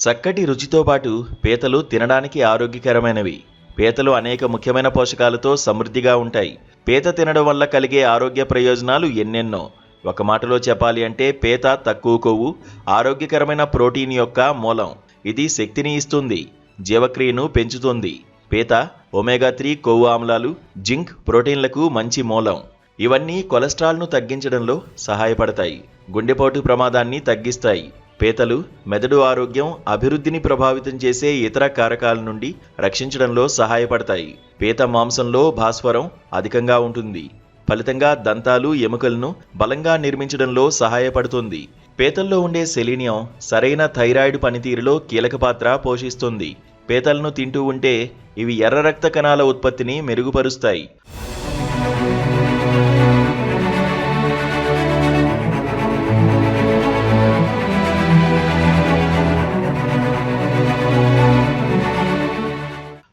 చక్కటి రుచితో పాటు పీతలు తినడానికి ఆరోగ్యకరమైనవి. పీతలు అనేక ముఖ్యమైన పోషకాలతో సమృద్ధిగా ఉంటాయి. పీత తినడం వల్ల కలిగే ఆరోగ్య ప్రయోజనాలు ఎన్నెన్నో. ఒక మాటలో చెప్పాలి అంటే పీత తక్కువ కొవ్వు ఆరోగ్యకరమైన ప్రోటీన్ యొక్క మూలం. ఇది శక్తిని ఇస్తుంది జీవక్రియను పెంచుతుంది. పీత ఒమేగా త్రీ కొవ్వు ఆమ్లాలు జింక్ ప్రోటీన్లకు మంచి మూలం. ఇవన్నీ కొలెస్ట్రాల్ను తగ్గించడంలో సహాయపడతాయి. గుండెపోటు ప్రమాదాన్ని తగ్గిస్తాయి. పీతలు మెదడు ఆరోగ్యం అభివృద్ధిని ప్రభావితం చేసే ఇతర కారకాల నుండి రక్షించడంలో సహాయపడతాయి. పీత మాంసంలో భాస్వరం అధికంగా ఉంటుంది. ఫలితంగా దంతాలు ఎముకలను బలంగా నిర్మించడంలో సహాయపడుతుంది. పీతల్లో ఉండే సెలీనియం సరైన థైరాయిడ్ పనితీరులో కీలక పాత్ర పోషిస్తుంది. పీతలను తింటూ ఉంటే ఇవి ఎర్ర రక్త కణాల ఉత్పత్తిని మెరుగుపరుస్తాయి.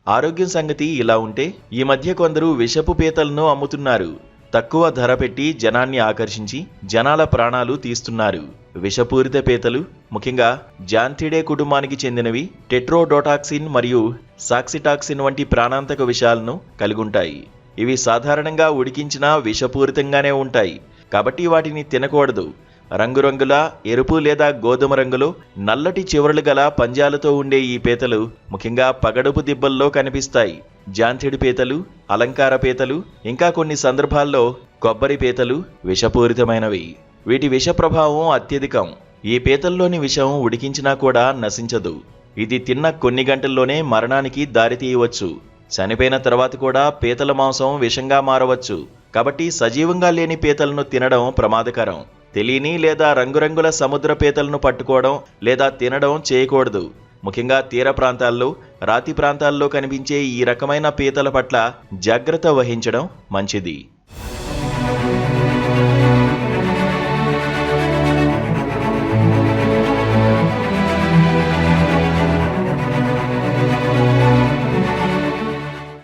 ఆరోగ్యం సంగతి ఇలా ఉంటే ఈ మధ్య కొందరు విషపు పీతలను అమ్ముతున్నారు. తక్కువ ధర పెట్టి జనాన్ని ఆకర్షించి జనాల ప్రాణాలు తీస్తున్నారు. విషపూరిత పీతలు ముఖ్యంగా జాంతిడే కుటుంబానికి చెందినవి టెట్రోడోటాక్సిన్ మరియు సాక్సిటాక్సిన్ వంటి ప్రాణాంతక విషాలను కలిగుంటాయి. ఇవి సాధారణంగా ఉడికించినా విషపూరితంగానే ఉంటాయి. కాబట్టి వాటిని తినకూడదు. రంగురంగుల ఎరుపు లేదా గోధుమ రంగులు నల్లటి చివరలు గల పంజాలతో ఉండే ఈ పీతలు ముఖ్యంగా పగడుపు దిబ్బల్లో కనిపిస్తాయి. జాంతిడి పీతలు అలంకార పీతలు ఇంకా కొన్ని సందర్భాల్లో కొబ్బరి పీతలు విషపూరితమైనవి. వీటి విష ప్రభావం అత్యధికం. ఈ పీతల్లోని విషం ఉడికించినా కూడా నశించదు. ఇది తిన్న కొన్ని గంటల్లోనే మరణానికి దారితీయవచ్చు. చనిపోయిన తర్వాత కూడా పీతల మాంసం విషంగా మారవచ్చు. కాబట్టి సజీవంగా లేని పీతలను తినడం ప్రమాదకరం. తెలియని లేదా రంగురంగుల సముద్ర పీతలను పట్టుకోవడం లేదా తినడం చేయకూడదు. ముఖ్యంగా తీర ప్రాంతాల్లో రాతి ప్రాంతాల్లో కనిపించే ఈ రకమైన పీతల పట్ల జాగ్రత్త వహించడం మంచిది.